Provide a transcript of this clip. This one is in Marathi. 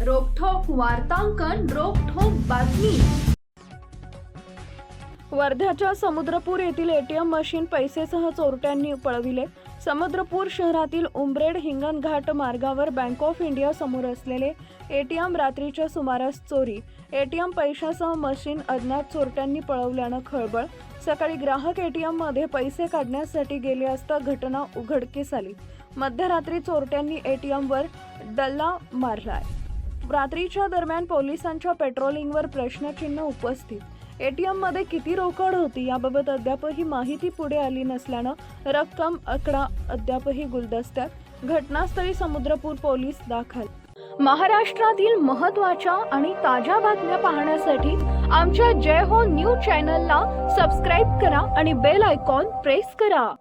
वार्तांकन रोखोक बातमी. वर्ध्याच्या समुद्रपूर येथील एटीएम मशीन पैसेसह चोरट्यांनी पळविले. समुद्रपूर शहरातील उंब्रेड हिंगणघाट मार्गावर बँक ऑफ इंडिया समोर असलेले एटीएम रात्रीच्या सुमारास चोरी. एटीएम पैशासह मशीन अज्ञात चोरट्यांनी पळवल्यानं खळबळ. सकाळी ग्राहक एटीएममध्ये पैसे काढण्यासाठी गेले असता घटना उघडकीस आली. मध्यरात्री चोरट्यांनी एटीएमवर डल्ला मारलाय. रात्रीच्या दरम्यान पोलिसांच्या पेट्रोलिंगवर प्रश्नचिन्ह उपस्थित. एटीएममध्ये किती रोकड होती याबाबत अद्यापही माहिती पुढे आली नसल्यानं रक्कम आकडा अद्यापही गुलदस्त्यात. घटनास्थळी समुद्रपूर पोलीस दाखल. महाराष्ट्रातील महत्त्वाच्या आणि ताज्या बातम्या पाहण्यासाठी आमच्या जय हो न्यूज चॅनलला सबस्क्राईब करा आणि बेल आयकॉन प्रेस करा.